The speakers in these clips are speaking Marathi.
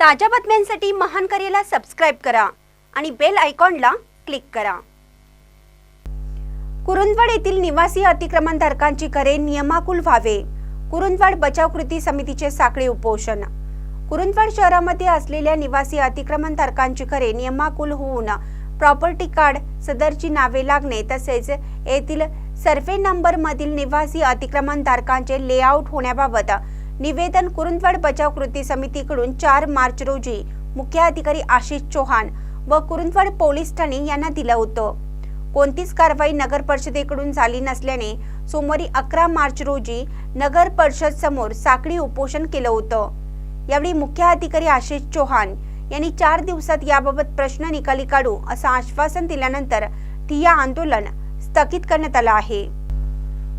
ताज्या बातम्यांसाठी महान करेला सबस्क्राईब करा आणि बेल आयकॉनला क्लिक करा. कुरुंदवाड येथील निवासी अतिक्रमणधारकांची घरे नियमाकुल व्हावे. कुरुंदवाड बचाव कृती समितीचे साखळी उपोषण. कुरुंदवाड शहरामध्ये असलेल्या निवासी अतिक्रमणधारकांची घरे नियमाकुल होऊन प्रॉपर्टी कार्ड सदरची नावे लागणे तसेच येथील सर्व्हे नंबर मधील निवासी अतिक्रमणधारकांचे लेआउट होण्याबाबत निवेदन कुरुंदवाड बचाव कृती समितीकडून चार मार्च रोजी मुख्य अधिकारी आशिष चौहान व कुरुंदवाड पोलीस ठाणे यांना दिलं होतं. कोणतीच कारवाई नगर परिषदेकडून झाली नसल्याने सोमवारी अकरा मार्च रोजी नगर परिषद समोर साखळी उपोषण केलं होतं. यावेळी मुख्य अधिकारी आशिष चौहान यांनी चार दिवसात याबाबत प्रश्न निकाली काढू असं आश्वासन दिल्यानंतर ठिय्या आंदोलन स्थगित करण्यात आलं आहे.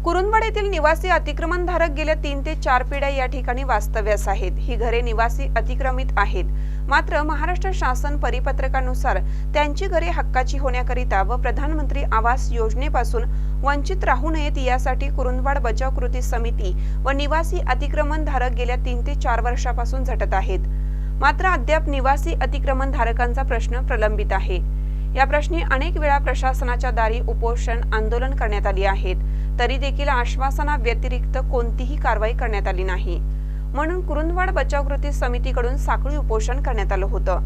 कुरुंदवाड येथील निवासी अतिक्रमणधारक गेल्या तीन ते चार पिढ्या या ठिकाणी वास्तव्यास आहेत. ही घरे निवासी अतिक्रमित आहेत. मात्र महाराष्ट्र शासन परिपत्रकानुसार त्यांची घरे हक्काची होण्याकरिता व प्रधानमंत्री आवास योजनेपासून वंचित राहू नयेत यासाठी कुरुंदवाड बचाव कृती समिती व निवासी अतिक्रमणधारक गेल्या तीन ते चार वर्षापासून झटत आहेत. मात्र अद्याप निवासी अतिक्रमणधारकांचा प्रश्न प्रलंबित आहे. या प्रश्नी अनेक वेळा प्रशासनाच्या दारी उपोषण आंदोलन करण्यात आली आहेत. तरी देखील आश्वासना व्यतिरिक्त कोणतीही कारवाई करण्यात आली नाही. म्हणून कुरुंदवाड बचाव कृती समितीकडून साखळी उपोषण करण्यात आलं होतं.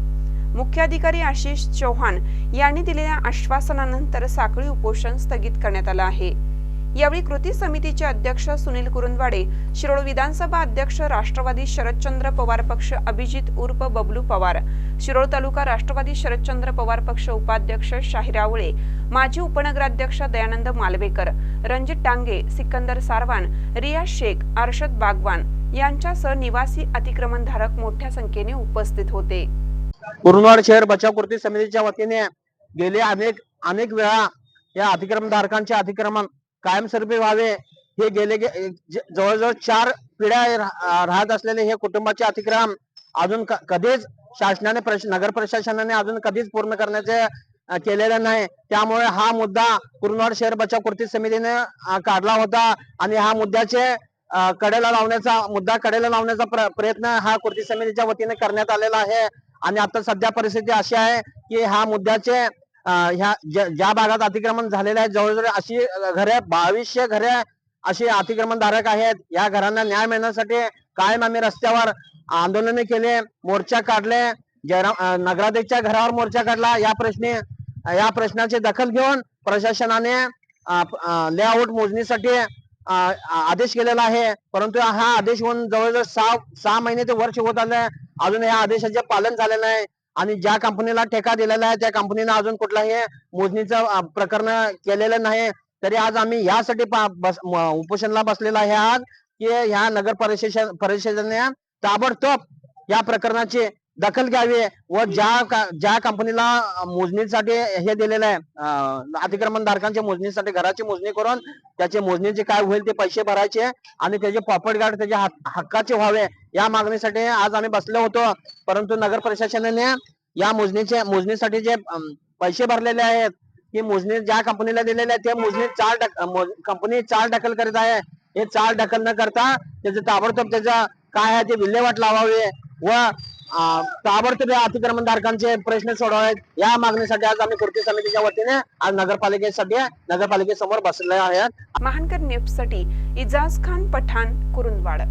मुख्याधिकारी आशिष चौहान यांनी दिलेल्या आश्वासनानंतर साखळी उपोषण स्थगित करण्यात आलं आहे. यावेळी कृती समितीचे अध्यक्ष सुनील कुरुंदवाडे शिरोळ विधानसभा अध्यक्ष राष्ट्रवादी शरदचंद्र पवार पक्ष अभिजित उर्फ बबलू पवार शिरोळ तालुका राष्ट्रवादी शरदचंद्र पवार पक्ष उपाध्यक्ष शाहीर आवळे माजी उपनगराध्यक्ष दयानंद मालवेकर रणजित टांगे सिकंदर सारवान रिया शेख अर्षद बागवान यांच्यासह निवासी अतिक्रमणधारक मोठ्या संख्येने उपस्थित होते. कुरुंदवाड शहर बचाव कृती समितीच्या वतीने गेले अनेक अनेक वेळा या अतिक्रमणधारकांचे अतिक्रमण कायमस्वरूपी व्हावे हे गेले गे- जवळजवळ चार पिढ्या राहत असलेले हे कुटुंबाचे अतिक्रम अजून कधीच शासनाने नगर प्रशासनाने अजून कधीच पूर्ण करण्याचे केलेले केलेलं नाही. त्यामुळे हा मुद्दा कुरुनवाड शहर बचाव कृती समितीने काढला होता आणि हा मुद्द्याचे कडेला लावण्याचा मुद्दा कडेला लावण्याचा प्रयत्न हा कृती समितीच्या वतीने करण्यात आलेला आहे. आणि आता सध्या परिस्थिती अशी आहे की हा मुद्द्याचे ह्या ज्या भागात अतिक्रमण झालेले आहे जवळजवळ अशी घरे बावीसशे घरे अशी अतिक्रमणधारक आहेत. या घरांना न्याय मिळण्यासाठी कायम आम्ही रस्त्यावर आंदोलने केले मोर्चा काढले जयराम नगराध्यक्षच्या घरावर मोर्चा काढला. या प्रश्नी या प्रश्नाची दखल घेऊन प्रशासनाने लेआउट मोजणीसाठी आदेश केलेला आहे. परंतु हा आदेश होऊन जवळजवळ सहा सहा महिने ते वर्ष होत आलं. अजून या आदेशाचे पालन झालेलं नाही. आणि ज्या कंपनीला ठेका दिलेला आहे त्या कंपनीनं अजून कुठलाही मोजणीचं प्रकरण केलेलं नाही. तरी आज आम्ही यासाठी बस उपोषणला बसलेला आहे आज की ह्या नगर परिषद परिषदेने ताबडतोब या प्रकरणाची दखल घ्यावी व ज्या ज्या कंपनीला मोजणीसाठी हे दिलेलं आहे अं, अतिक्रमणधारकांच्या मोजणीसाठी घराची मोजणी करून त्याचे मोजणीचे काय होईल ते पैसे भरायचे आणि त्याचे पॉपट गार्ड त्याच्या हक- हक्काचे व्हावे या मागणीसाठी आज आम्ही बसलो होतो. परंतु नगर प्रशासनाने या मोजणीचे मोजणीसाठी जे पैसे भरलेले आहेत ही मोजणी ज्या कंपनीला दिलेले आहे ते मोजणी चार कंपनी चार दखल करीत आहे. हे चार दखल न करता त्याचे ताबडतोब त्याचा काय आहे ते विल्हेवाट लावावे व ताबडतोब या अतिक्रमणधारकांचे प्रश्न सोडवावेत. या मागणीसाठी आज आम्ही कृती समितीच्या वतीने आज नगरपालिकेसाठी नगरपालिकेसमोर बसले आहेत. महानकर न्यूजसाठी इजाज खान पठाण कुरुंदवाड.